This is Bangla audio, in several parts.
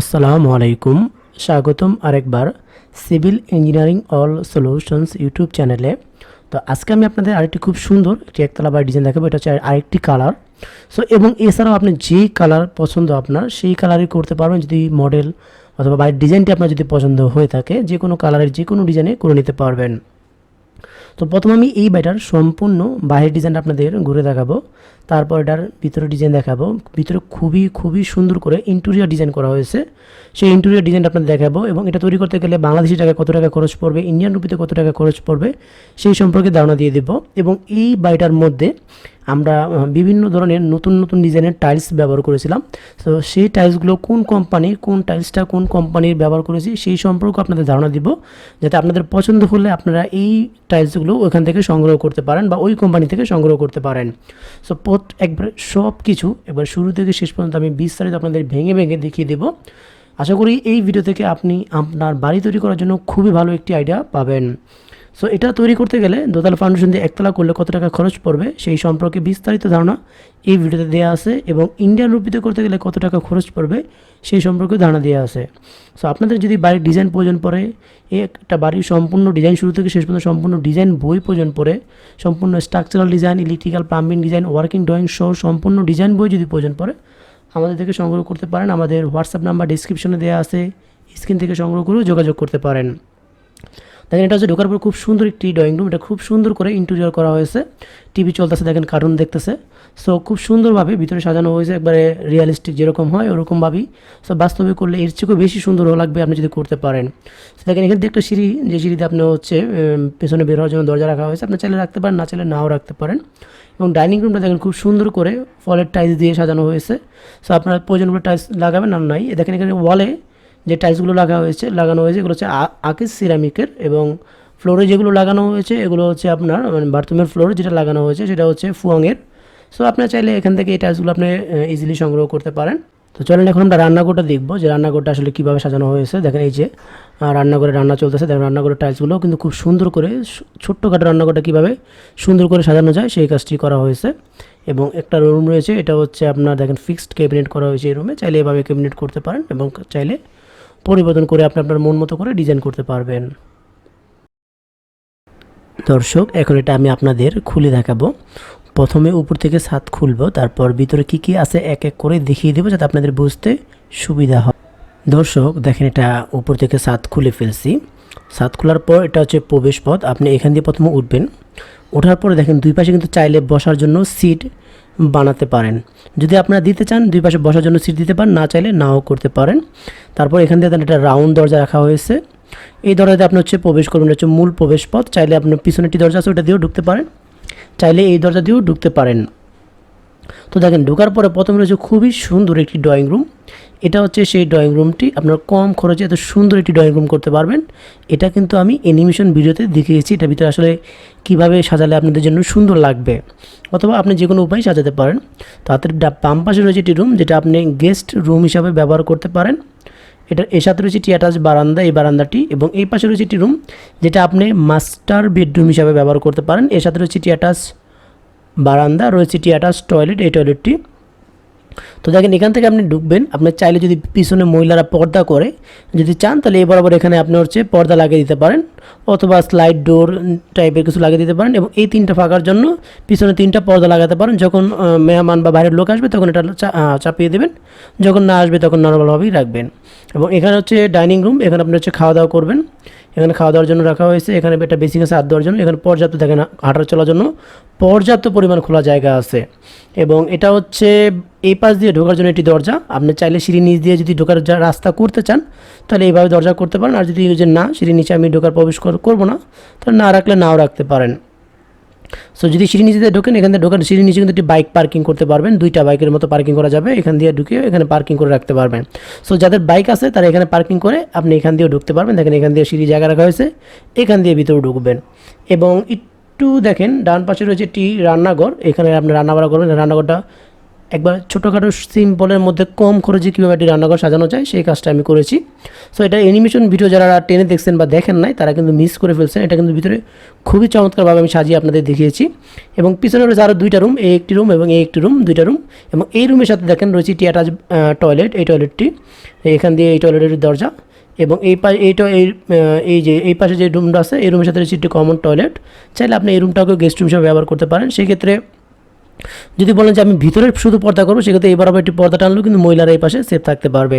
আসসালামু আলাইকুম। স্বাগতম আরেকবার civil engineering all solutions YouTube চ্যানেলে। তো আজকে আমি আপনাদের আরেকটি খুব সুন্দর একটি একতলা বাড়ি ডিজাইন দেখাবো, এটা হচ্ছে আরেকটি কালার সো এবং এছাড়াও আপনি যেই কালার পছন্দ আপনার, সেই কালারই করতে পারবেন যদি মডেল অথবা বাড়ির ডিজাইনটি আপনার যদি পছন্দ হয়ে থাকে, যে কোনো কালারের যে কোনো ডিজাইনে করে নিতে পারবেন। তো প্রথম আমি এই বাইটার সম্পূর্ণ বাইরের ডিজাইনটা আপনাদের ঘুরে দেখাবো। তারপর এটার ভিতরে ডিজাইন দেখাবো। ভিতরে খুবই খুবই সুন্দর করে ইন্টেরিয়ার ডিজাইন করা হয়েছে। সেই ইন্টেরিয়ার ডিজাইনটা আপনাদের দেখাবো এবং এটা তৈরি করতে গেলে বাংলাদেশি টাকা কত টাকা খরচ পড়বে ইন্ডিয়ান রুপিতে কত টাকা খরচ পড়বে, সেই সম্পর্কে ধারণা দিয়ে দেবো। এবং এই বাইটার মধ্যে আমরা বিভিন্ন ধরনের নতুন নতুন ডিজাইনের টাইলস ব্যবহার করেছিলাম। তো সেই টাইলসগুলো কোন কোম্পানির কোন টাইলসটা কোন কোম্পানির ব্যবহার করেছি, সেই সম্পর্কে আপনাদের ধারণা দিব, যাতে আপনাদের পছন্দ হলে আপনারা এই টাইলসগুলো ওইখান থেকে সংগ্রহ করতে পারেন বা ওই কোম্পানি থেকে সংগ্রহ করতে পারেন। সো পথ একবার সব কিছু একবার শুরু থেকে শেষ পর্যন্ত আমি বিস্তারিত আপনাদের ভেঙে ভেঙে দেখিয়ে দেবো। আশা করি এই ভিডিও থেকে আপনি আপনার বাড়ি তৈরি করার জন্য খুবই ভালো একটি আইডিয়া পাবেন। সো এটা তৈরি করতে গেলে দোতলা ফাউন্ডেশন দিয়ে একতলা করলে কত টাকা খরচ পড়বে সেই সম্পর্কে বিস্তারিত ধারণা এই ভিডিওতে দেওয়া আছে এবং ইন্ডিয়ান রুপিতে করতে গেলে কত টাকা খরচ পড়বে সেই সম্পর্কে ধারণা দেওয়া আছে। সো আপনাদের যদি বাড়ির ডিজাইন প্রয়োজন পড়ে একটা বাড়ির সম্পূর্ণ ডিজাইন শুরু থেকে শেষ পর্যন্ত সম্পূর্ণ ডিজাইন বই প্রয়োজন পড়ে, সম্পূর্ণ structural design electrical plumbing design working drawing সহ সম্পূর্ণ ডিজাইন বই যদি প্রয়োজন পড়ে, আমাদের থেকে সংগ্রহ করতে পারেন। আমাদের হোয়াটসঅ্যাপ নাম্বার ডিসক্রিপশনে দেওয়া আছে স্ক্রিন থেকে সংগ্রহ করেও যোগাযোগ করতে পারেন। দেখেন এটা হচ্ছে ঢোকার পর খুব সুন্দর একটি ড্রয়িং রুম এটা খুব সুন্দর করে ইন্টেরিয়র করা হয়েছে। টিভি চলতেছে, দেখেন কার্টুন দেখতেছে। সো খুব সুন্দরভাবে ভিতরে সাজানো হয়েছে, একবারে রিয়েলিস্টিক যেরকম হয়, ওরকমভাবেই। সো বাস্তবে করলে এর চেয়েও বেশি সুন্দর লাগবে আপনি যদি করতে পারেন। তো দেখেন এখানে দিয়ে একটা সিঁড়ি, যে সিঁড়িতে আপনি হচ্ছে পেছনে বের হওয়ার জন্য দরজা রাখা হয়েছে, আপনি চাইলে রাখতে পারেন, না চাইলে নাও রাখতে পারেন। এবং ডাইনিং রুমটা দেখেন খুব সুন্দর করে ফলের টাইলস দিয়ে সাজানো হয়েছে। সো আপনার প্রয়োজন টাইলস লাগাবেন না নাই। দেখেন এখানে ওয়ালে যে টাইলসগুলো লাগা হয়েছে, লাগানো হয়েছে, এগুলো হচ্ছে আকিস সিরামিকের এবং ফ্লোরে যেগুলো লাগানো হয়েছে, এগুলো হচ্ছে আপনার মানে বাথরুমের ফ্লোরে যেটা লাগানো হয়েছে, সেটা হচ্ছে ফুয়াংয়ের। সো আপনার চাইলে এখান থেকে এই টাইলসগুলো আপনি ইজিলি সংগ্রহ করতে পারেন। তো চলেন এখন আমরা রান্নাঘরটা দেখব, যে রান্নাঘরটা আসলে কীভাবে সাজানো হয়েছে। দেখেন এই যে রান্নাঘরে রান্না চলতেছে। দেখেন রান্নাঘরের টাইলসগুলো কিন্তু খুব সুন্দর করে ছোট্টখাটো রান্নাঘরটা কীভাবে সুন্দর করে সাজানো যায়, সেই কাজটি করা হয়েছে। এবং একটা রুম রয়েছে, এটা হচ্ছে আপনার দেখেন ফিক্সড ক্যাবিনেট করা হয়েছে এই রুমে চাইলে এভাবে ক্যাবিনেট করতে পারেন এবং চাইলে পরিবর্তন করে আপনি আপনার মন মতো করে ডিজাইন করতে পারবেন। দর্শক, এখন এটা আমি আপনাদের খুলে দেখাবো। প্রথমে উপর থেকে ছাদ খুলবো, তারপর ভিতরে কি কি আছে এক এক করে দেখিয়ে দেবো যাতে আপনাদের বুঝতে সুবিধা হয়। দর্শক, দেখেন এটা উপর থেকে ছাদ খুলে ফেলছি। ছাদ খোলার পর এটা হচ্ছে প্রবেশ পথ। আপনি এখান দিয়ে প্রথমে উঠবেন। ওঠার পরে দেখেন দুই পাশে কিন্তু চাইলে বসার জন্য সিট বানাতে পারেন। যদি আপনারা দিতে চান, দুই পাশে বসার জন্য সিট দিতে পারেন, না চাইলে নাও করতে পারেন। তারপর এখান দেখেন একটা রাউন্ড দরজা রাখা হয়েছে। এই দরজাতে আপনি হচ্ছে প্রবেশ করবেন হচ্ছে মূল প্রবেশ পথ চাইলে আপনার পিছনে একটি দরজা আছে, ওটা দিয়েও ঢুকতে পারেন। চাইলে এই দরজা দিয়েও ঢুকতে পারেন। তো দেখেন, ঢোকার পরে প্রথমে রয়েছে খুবই সুন্দর একটি ড্রয়িং রুম এটা হচ্ছে সেই ড্রয়িং রুমটি আপনার কম খরচে এত সুন্দর একটি ড্রয়িং রুম করতে পারবেন। এটা কিন্তু আমি অ্যানিমেশন ভিডিওতে দেখিয়েছি। এটা ভিতরে আসলে কীভাবে সাজালে আপনাদের জন্য সুন্দর লাগবে। অথবা আপনি যে কোনো উপায় সাজাতে পারেন। তো হাতের বাম পাশে রয়েছে একটি রুম যেটা আপনি গেস্ট রুম হিসাবে ব্যবহার করতে পারেন। এটা, এর সাথে রয়েছে একটি অ্যাটাচ বারান্দা। এই বারান্দাটি এবং এই পাশে রয়েছে একটি রুম যেটা আপনি মাস্টার বেডরুম হিসাবে ব্যবহার করতে পারেন। এর সাথে রয়েছে একটি অ্যাটাচ বারান্দা, রয়েছে একটি অ্যাটাচ টয়লেট এই টয়লেটটি তো দেখেন, এখান থেকে আপনি ঢুকবেন। আপনার চাইলে যদি পিছনে মহিলারা পর্দা করে, যদি চান তাহলে এই বরাবর এখানে আপনি হচ্ছে পর্দা লাগিয়ে দিতে পারেন, অথবা স্লাইড ডোর টাইপের কিছু লাগিয়ে দিতে পারেন এবং এই তিনটা ফাঁকার জন্য পিছনে তিনটা পর্দা লাগাতে পারেন। যখন মেহমান বা বাইরের লোক আসবে, তখন এটা চাপিয়ে দেবেন। যখন না আসবে, তখন নর্মালভাবেই রাখবেন। এবং এখানে হচ্ছে ডাইনিং রুম এখানে আপনি হচ্ছে খাওয়া দাওয়া করবেন। এখানে খাওয়া দাওয়ার জন্য রাখা হয়েছে। এখানে একটা বেসিক আছে হাত দেওয়ার জন্য। এখানে পর্যাপ্ত দেখেন হাঁটার চলার জন্য পর্যাপ্ত পরিমাণ খোলা জায়গা আছে। এবং এটা হচ্ছে, এই পাশ দিয়ে ঢোকার জন্য একটি দরজা। আপনি চাইলে সিঁড়ি নিচ দিয়ে যদি ঢোকার রাস্তা করতে চান, তাহলে এইভাবে দরজা করতে পারেন। আর যদি যে না সিঁড়ি নিচে আমি ঢোকার প্রবেশ কর- করব না, তাহলে না রাখলে নাও রাখতে পারেন। সো যদি সিঁড়ি নিচে দিয়ে ঢোকেন, এখান থেকে সিঁড়ি নিচে কিন্তু একটি বাইক পার্কিং করতে পারবেন। দুইটা বাইকের মতো পার্কিং করা যাবে। এখান দিয়ে ঢুকে এখানে পার্কিং করে রাখতে পারবেন। সো যাদের বাইক আছে, তারা এখানে পার্কিং করে আপনি এখান দিয়েও ঢুকতে পারবেন। দেখেন এখান দিয়ে সিঁড়ি জায়গা রাখা হয়েছে। এখান দিয়ে ভিতরে ঢুকবেন। এবং একটু দেখেন, ডান পাশে রয়েছে একটি রান্নাঘর। এখানে আপনি রান্না বান্না করবেন। রান্নাঘরটা একবার ছোটোখাটো সিম্পলের মধ্যে কম খরচে কীভাবে একটি রান্নাঘর সাজানো যায়, সেই কাজটা আমি করেছি। সো এটা অ্যানিমেশন ভিডিও যারা টেনে দেখছেন বা দেখেন নাই, তারা কিন্তু মিস করে ফেলছেন। এটা কিন্তু ভিতরে খুবই চমৎকারভাবে আমি সাজিয়ে আপনাদের দেখিয়েছি। এবং পিছনে রয়েছে আরও দুইটা রুম এই একটি রুম এবং এই একটি রুম দুইটা রুম এবং এই রুমের সাথে দেখেন রয়েছে একটি অ্যাটাচ টয়লেট এই টয়লেটটি এখান দিয়ে এই টয়লেটের দরজা। এবং এই পা এইটা এই এই যে, এই পাশে যে রুমটা আছে, এই রুমের সাথে রয়েছে একটি কমন টয়লেট চাইলে আপনি এই রুমটাকেও গেস্ট রুম হিসেবে ব্যবহার করতে পারেন। সেক্ষেত্রে যদি বলেন যে আমি ভিতরে শুধু পর্দা করব, সেক্ষেত্রে এবার আবার একটি পর্দা টানলেও কিন্তু মহিলারা এই পাশে সেফ থাকতে পারবে।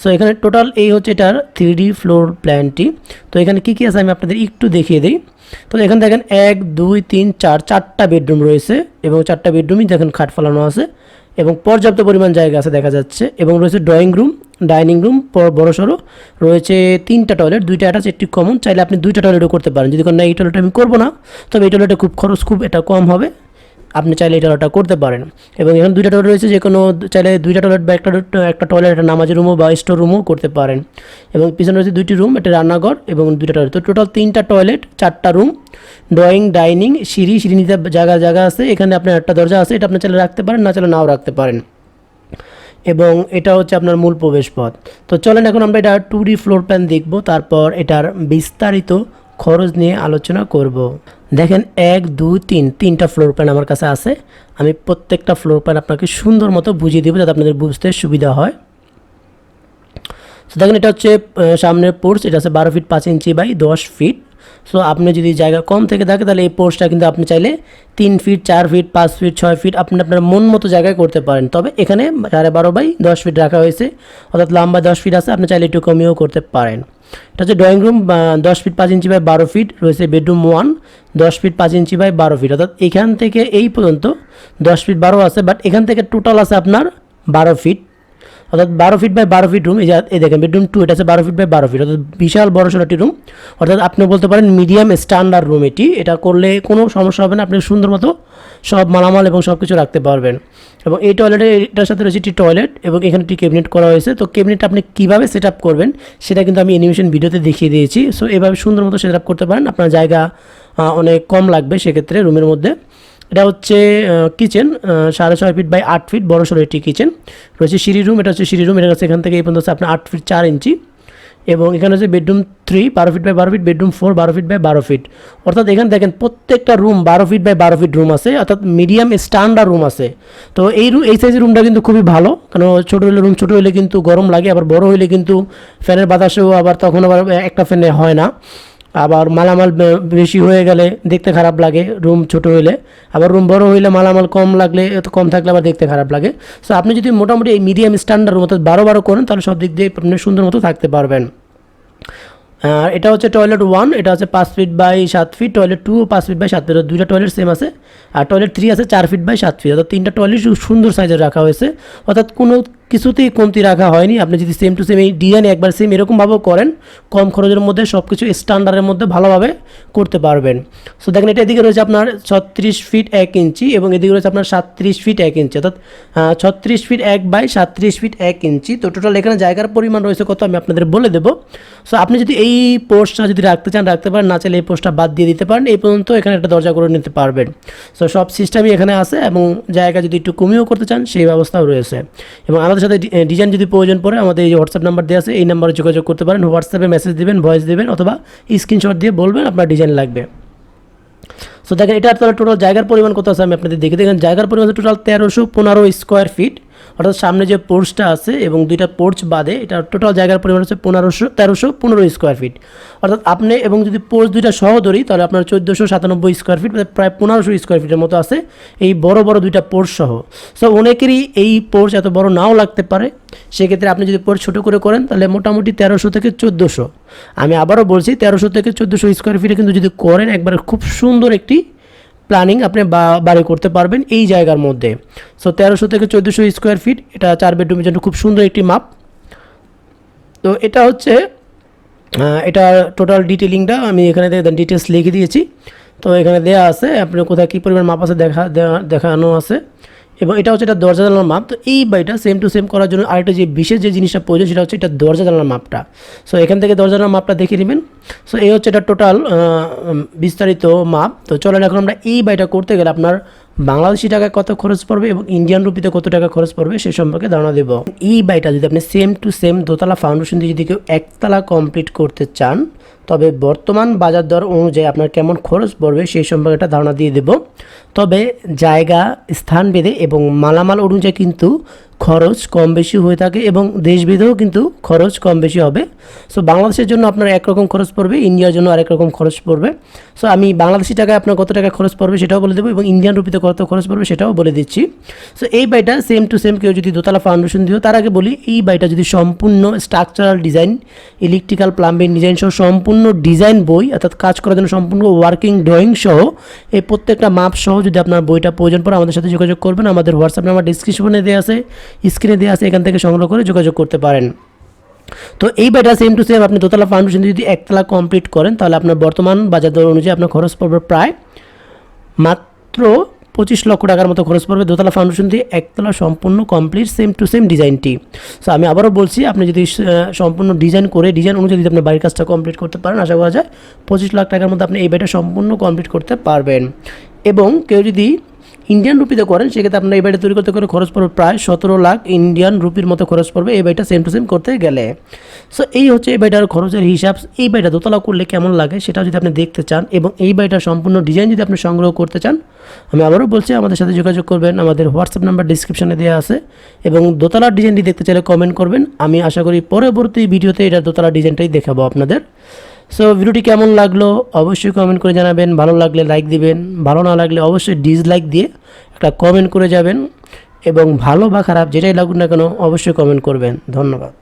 সো এখানে টোটাল এই হচ্ছে এটার থ্রি ফ্লোর প্ল্যানটি তো এখানে কী কী আছে আমি আপনাদের একটু দেখিয়ে দিই। তো এখানে দেখেন এক, দুই, তিন, চার, চারটা বেডরুম রয়েছে এবং চারটা বেডরুমই দেখেন খাট ফেলানো আছে এবং পর্যাপ্ত পরিমাণ জায়গা আছে দেখা যাচ্ছে এবং রয়েছে ড্রয়িং রুম ডাইনিং রুম বড় সড়ো। রয়েছে তিনটা টয়লেট দুইটা অ্যাটাচ একটি কমন চাইলে আপনি দুইটা টয়লেটও করতে পারেন। যদি কোনো না এই টয়লেট আমি করব না, তবে এই টয়লেটে খুব খরচ, খুব এটা কম হবে। আপনি চাইলে এটা ওটা করতে পারেন। এবং এখানে দুইটা টয়লেট রয়েছে, যে কোনো চাইলে দুইটা টয়লেট বা একটা একটা টয়লেট একটা নামাজের রুমও বা স্টোর রুমও করতে পারেন। এবং পিছনে রয়েছে দুইটি রুম একটা রান্নাঘর এবং দুইটা টয়লেট তো টোটাল তিনটা টয়লেট চারটা রুম ড্রয়িং ডাইনিং সিঁড়ি সিঁড়ি নিতে জায়গা জায়গা আছে। এখানে আপনার একটা দরজা আছে, এটা আপনি চাইলে রাখতে পারেন, না চাইলে নাও রাখতে পারেন। এবং এটা হচ্ছে আপনার মূল প্রবেশপথ। তো চলেন এখন আমরা এটা টু ডি ফ্লোর প্ল্যান দেখব। তারপর এটার বিস্তারিত খরচ নিয়ে আলোচনা করব। দেখেন এক, দুই, তিন, তিনটা ফ্লোর প্ল্যান আমার কাছে আছে। আমি প্রত্যেকটা ফ্লোর প্ল্যান আপনাকে সুন্দর মতো বুঝিয়ে দেবো যাতে আপনাদের বুঝতে সুবিধা হয়। তো দেখেন এটা হচ্ছে সামনের পোর্স এটা আছে বারো ফিট পাঁচ ইঞ্চি বাই দশ ফিট সো আপনি যদি জায়গা কম থেকে থাকে তাহলে এই পোর্সটা কিন্তু আপনি চাইলে তিন ফিট চার ফিট পাঁচ ফিট ছয় ফিট আপনি আপনার মন মতো জায়গায় করতে পারেন। তবে এখানে সাড়ে বারো বাই দশ ফিট রাখা হয়েছে। অর্থাৎ লম্বা দশ ফিট আছে, আপনি চাইলে একটু কমিয়েও করতে পারেন। এটা হচ্ছে ড্রয়িং রুম দশ ফিট পাঁচ ইঞ্চি বাই বারো ফিট রয়েছে বেডরুম ওয়ান দশ ফিট পাঁচ ইঞ্চি বাই বারো ফিট অর্থাৎ এখান থেকে এই পর্যন্ত দশ ফিট বারো আছে বাট এখান থেকে টোটাল আছে আপনার বারো ফিট অর্থাৎ বারো ফিট বাই বারো ফিট রুম এই যে, এই দেখেন বেডরুম টু এটা আছে বারো ফিট বাই বারো ফিট অর্থাৎ বিশাল বড় সড়ো একটি রুম অর্থাৎ আপনি বলতে পারেন মিডিয়াম স্ট্যান্ডার্ড রুম এটি। এটা করলে কোনো সমস্যা হবে না, আপনি সুন্দর মতো সব মালামাল এবং সব কিছু রাখতে পারবেন। এবং এই টয়লেটে এটার সাথে রয়েছে একটি টয়লেট এবং এখানে একটি ক্যাবিনেট করা হয়েছে। তো ক্যাবিনেট আপনি কীভাবে সেট আপ করবেন, সেটা কিন্তু আমি অ্যানিমেশন ভিডিওতে দেখিয়ে দিয়েছি। সো এভাবে সুন্দর মতো সেট আপ করতে পারেন। আপনার জায়গা অনেক কম লাগবে সেক্ষেত্রে রুমের মধ্যে। এটা হচ্ছে কিচেন সাড়ে ছয় ফিট বাই আট ফিট বড় সড়ো একটি কিচেন রয়েছে সিঁড়ি রুম এটা হচ্ছে সিঁড়ি রুম এটা হচ্ছে এখান থেকে এই পর্যন্ত হচ্ছে আপনার আট ফিট চার ইঞ্চি। এবং এখানে হচ্ছে বেডরুম থ্রি বারো ফিট বাই বারো ফিট বেডরুম ফোর বারো ফিট বাই বারো ফিট অর্থাৎ এখানে দেখেন প্রত্যেকটা রুম বারো ফিট বাই বারো ফিট রুম আছে, অর্থাৎ মিডিয়াম স্ট্যান্ডার্ড রুম আছে। তো এই রুম এই সাইজের রুমটা কিন্তু খুবই ভালো কারণ ছোটো হলে রুম ছোটো হলে কিন্তু গরম লাগে, আবার বড় হলে কিন্তু ফ্যানের বাতাসেও আবার তখন আবার একটা ফ্যানে হয় না। আবার মালামাল বেশি হয়ে গেলে দেখতে খারাপ লাগে, রুম ছোট হইলে। আবার রুম বড় হইলে মালামাল কম লাগলে, এত কম থাকলে আবার দেখতে খারাপ লাগে। সো আপনি যদি মোটামুটি এই মিডিয়াম স্ট্যান্ডার্ড মতো বারো বারো করেন, তাহলে সব দিক দিয়ে আপনি সুন্দর মতো থাকতে পারবেন। আর এটা হচ্ছে টয়লেট ওয়ান এটা হচ্ছে পাঁচ ফিট বাই সাত ফিট টয়লেট টু পাঁচ ফিট বাই সাত ফিট দুইটা টয়লেট সেম আছে। আর টয়লেট থ্রি আছে চার ফিট বাই সাত ফিট অর্থাৎ তিনটা টয়লেট সুন্দর সাইজের রাখা হয়েছে। অর্থাৎ কোনো কিছুতেই কমতি রাখা হয়নি। আপনি যদি সেম টু সেম এই ডিজাইন একবার সেম এরকমভাবেও করেন, কম খরচের মধ্যে সব কিছু স্ট্যান্ডার্ডের মধ্যে ভালোভাবে করতে পারবেন। সো দেখেন এটা এদিকে রয়েছে আপনার ছত্রিশ ফিট এক ইঞ্চি এবং এদিকে রয়েছে আপনার সাতত্রিশ ফিট এক ইঞ্চি। অর্থাৎ ছত্রিশ ফিট এক বাই সাতত্রিশ ফিট এক ইঞ্চি। তো টোটাল এখানে জায়গার পরিমাণ রয়েছে কত আমি আপনাদের বলে দেবো। সো আপনি যদি এই পোস্টটা যদি রাখতে চান, রাখতে পারেন, না চাইলে এই পোস্টটা বাদ দিয়ে দিতে পারেন। এই পর্যন্ত এখানে একটা দরজা করে নিতে পারবেন। সো সব সিস্টেমই এখানে আছে এবং জায়গা যদি একটু কমিয়েও করতে চান, সেই ব্যবস্থাও রয়েছে। এবং আমাদের সাথে ডিজাইন যদি প্রয়োজন পড়ে, আমাদের এই হোয়াটসঅ্যাপ নাম্বার দেওয়া আছে, এই নাম্বারে যোগাযোগ করতে পারেন। হোয়াটসঅ্যাপে মেসেজ দেবেন ভয়েস দেবেন, অথবা স্ক্রিনশট দিয়ে বলবেন আপনার ডিজাইন লাগবে। সো দেখেন, এটা তাহলে টোটাল জায়গার পরিমাণ কত আছে আমি আপনাদের দেখে দেখেন। জায়গার পরিমাণ টোটাল তেরোশো পনেরো স্কোয়ার ফিট অর্থাৎ সামনে যে পোর্চটা আছে এবং দুইটা পোর্চ বাদে, এটা টোটাল জায়গার পরিমাণ হচ্ছে পনেরোশো, তেরোশো পনেরো স্কোয়ার ফিট অর্থাৎ আপনি এবং যদি পোর্চ দুইটা সহ ধরি, তাহলে আপনার চোদ্দোশো সাতানব্বই স্কোয়ার ফিট প্রায় পনেরোশো স্কোয়ার ফিটের মতো আছে এই বড় বড় দুইটা পোর্চ সহ। সো অনেকেরই এই পোর্চ এত বড় নাও লাগতে পারে। সেক্ষেত্রে আপনি যদি পোর্চ ছোটো করে করেন, তাহলে মোটামুটি তেরোশো থেকে চোদ্দোশো। আমি আবারও বলছি, তেরোশো থেকে চোদ্দোশো স্কোয়ার ফিটে কিন্তু যদি করেন, একবার খুব সুন্দর একটি প্ল্যানিং আপনি বাড়ি করতে পারবেন এই জায়গার মধ্যে। সো তেরোশো থেকে চোদ্দোশো স্কোয়ার ফিট এটা চার বেডরুমের জন্য খুব সুন্দর একটি মাপ তো এটা হচ্ছে এটা টোটাল ডিটেলিংটা আমি এখানে ডিটেলস লিখে দিয়েছি। তো এখানে দেওয়া আছে, আপনি কোথায় কী পরিমাণ মাপ আছে দেখা দেখানো আছে। এবং এটা হচ্ছে এটা দরজা জানালার মাপ। তো এই বাড়িটা সেম টু সেম করার জন্য আরেকটা যে বিশেষ যে জিনিসটা প্রয়োজন সেটা হচ্ছে এটা দরজা জানালার মাপটা। সো এখান থেকে দরজা জানালার মাপটা দেখে নেবেন। সো এই হচ্ছে এটা টোটাল বিস্তারিত মাপ। তো চলেন এখন আমরা এই বাড়িটা করতে গেলে আপনার বাংলাদেশি টাকায় কত খরচ পড়বে এবং ইন্ডিয়ান রুপিতে কত টাকা খরচ পড়বে সে সম্পর্কে ধারণা দেব। এই বাড়িটা যদি আপনি সেম টু সেম দোতলা ফাউন্ডেশন দিয়ে যদি কেউ একতলা কমপ্লিট করতে চান, তবে বর্তমান বাজার দর অনুযায়ী আপনার কেমন খরচ পড়বে সেই সম্পর্কে একটা ধারণা দিয়ে দেব। তবে জায়গা স্থান বেঁধে এবং মালামাল অনুযায়ী কিন্তু খরচ কম বেশি হয়ে থাকে এবং দেশভেদেও কিন্তু খরচ কম বেশি হবে। সো বাংলাদেশের জন্য আপনার একরকম খরচ পড়বে, ইন্ডিয়ার জন্য আরেক রকম খরচ পড়বে। সো আমি বাংলাদেশি টাকায় আপনার কত টাকা খরচ পড়বে সেটাও বলে দেবো এবং ইন্ডিয়ান রুপিতে কত খরচ পড়বে সেটাও বলে দিচ্ছি। সো এই বাইটা সেম টু সেম কেউ যদি দোতলা ফাউন্ডেশন দিও, তার আগে বলি এই বাইটা যদি সম্পূর্ণ structural design electrical plumbing design সহ সম্পূর্ণ ডিজাইন বই, অর্থাৎ কাজ করার জন্য সম্পূর্ণ ওয়ার্কিং ড্রয়িং সহ, এই প্রত্যেকটা মাপ সহ যদি আপনার বইটা প্রয়োজন পড়ে আমাদের সাথে যোগাযোগ করবেন। আমাদের হোয়াটসঅ্যাপ নাম্বার ডিসক্রিপশনে দেওয়া আছে। স্ক্রিনে দেওয়া আছে, এখান থেকে সংগ্রহ করে যোগাযোগ করতে পারেন। তো এই বাড়িটা সেম টু সেম আপনি দোতলা ফাউন্ডেশন যদি একতলা কমপ্লিট করেন, তাহলে আপনার বর্তমান বাজার দর অনুযায়ী আপনার খরচ পড়বে প্রায় মাত্র পঁচিশ লক্ষ টাকার মতো খরচ পড়বে দোতলা ফাউন্ডেশন দিয়ে একতলা সম্পূর্ণ কমপ্লিট সেম টু সেম ডিজাইনটি সো আমি আবারও বলছি, আপনি যদি সম্পূর্ণ ডিজাইন করে ডিজাইন অনুযায়ী যদি আপনার বাড়ির কাজটা কমপ্লিট করতে পারেন, আশা করা যায় পঁচিশ লাখ টাকার মধ্যে আপনি এই বাড়িটা সম্পূর্ণ কমপ্লিট করতে পারবেন। এবং কেউ যদি ইন্ডিয়ান রুপিতে করেন, সেক্ষেত্রে আপনার এই বাড়িটা তৈরি করতে করে খরচ পড়বে প্রায় সতেরো লাখ ইন্ডিয়ান রুপির মতো খরচ পড়বে এই বাড়িটা সেম টু সেম করতে গেলে। সো এই হচ্ছে এই বাড়িটার খরচের হিসাব। এই বাড়িটা দোতলা করলে কেমন লাগে সেটা যদি আপনি দেখতে চান এবং এই বাড়িটার সম্পূর্ণ ডিজাইন যদি আপনি সংগ্রহ করতে চান, আমি আবারও বলছি, আমাদের সাথে যোগাযোগ করবেন। আমাদের হোয়াটসঅ্যাপ নাম্বার ডিসক্রিপশনে দেওয়া আছে এবং দোতলার ডিজাইনটি দেখতে চাইলে কমেন্ট করবেন। আমি আশা করি পরবর্তী ভিডিওতে এটা দোতলা ডিজাইনটাই দেখাবো আপনাদের। সো ভিডিওটি কেমন লাগল? অবশ্যই কমেন্ট করে জানাবেন। ভালো লাগলে লাইক দিবেন। ভালো না লাগলে অবশ্যই ডিসলাইক দিয়ে একটা কমেন্ট করে যাবেন। এবং ভালো বা খারাপ, যেটাই লাগুক না কেন, অবশ্যই কমেন্ট করবেন। ধন্যবাদ।